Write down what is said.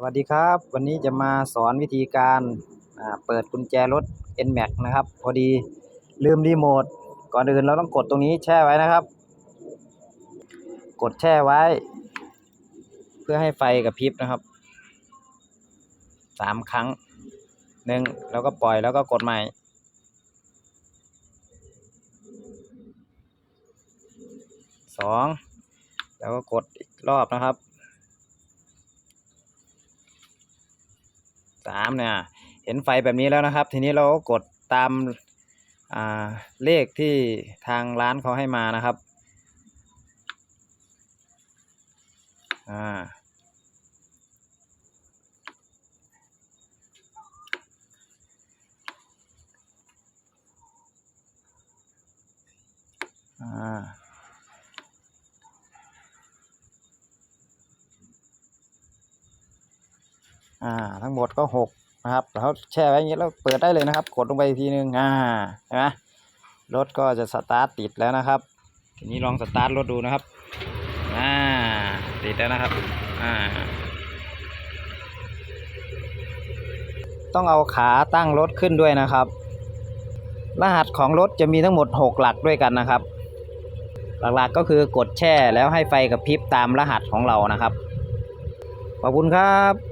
สวัสดีครับ วันนี้จะมาสอนวิธีการเปิดกุญแจรถ NMAX นะครับ พอดีลืมรีโมทก่อนอื่นเราต้องกดตรงนี้แช่ไว้นะครับ กดแช่ไว้ เพื่อให้ไฟกระพริบนะครับสามครั้งหนึ่งแล้วก็ปล่อยแล้วก็กดใหม่ สอง แล้วก็กดอีกรอบนะครับ สามเนี่ยเห็นไฟแบบนี้แล้วนะครับ ทีนี้เราก็กดตามาเลขที่ทางร้านเขาให้มานะครับอ่าอ่า อ่า ทั้งหมดก็หกนะครับแล้วแช่ไว้อย่างนี้แล้วเปิดได้เลยนะครับ กดลงไปอีกทีนึงอ่าเห็นไหมรถก็จะสตาร์ทติดแล้วนะครับ ทีนี้ลองสตาร์ทรถดูนะครับอ่าติดแล้วนะครับอ่าต้องเอาขาตั้งรถขึ้นด้วยนะครับ รหัสของรถจะมีทั้งหมด 6 หลักด้วยกันนะครับ หลักๆก็คือกดแช่แล้วให้ไฟกระพริบตามรหัสของเรานะครับ ขอบคุณครับ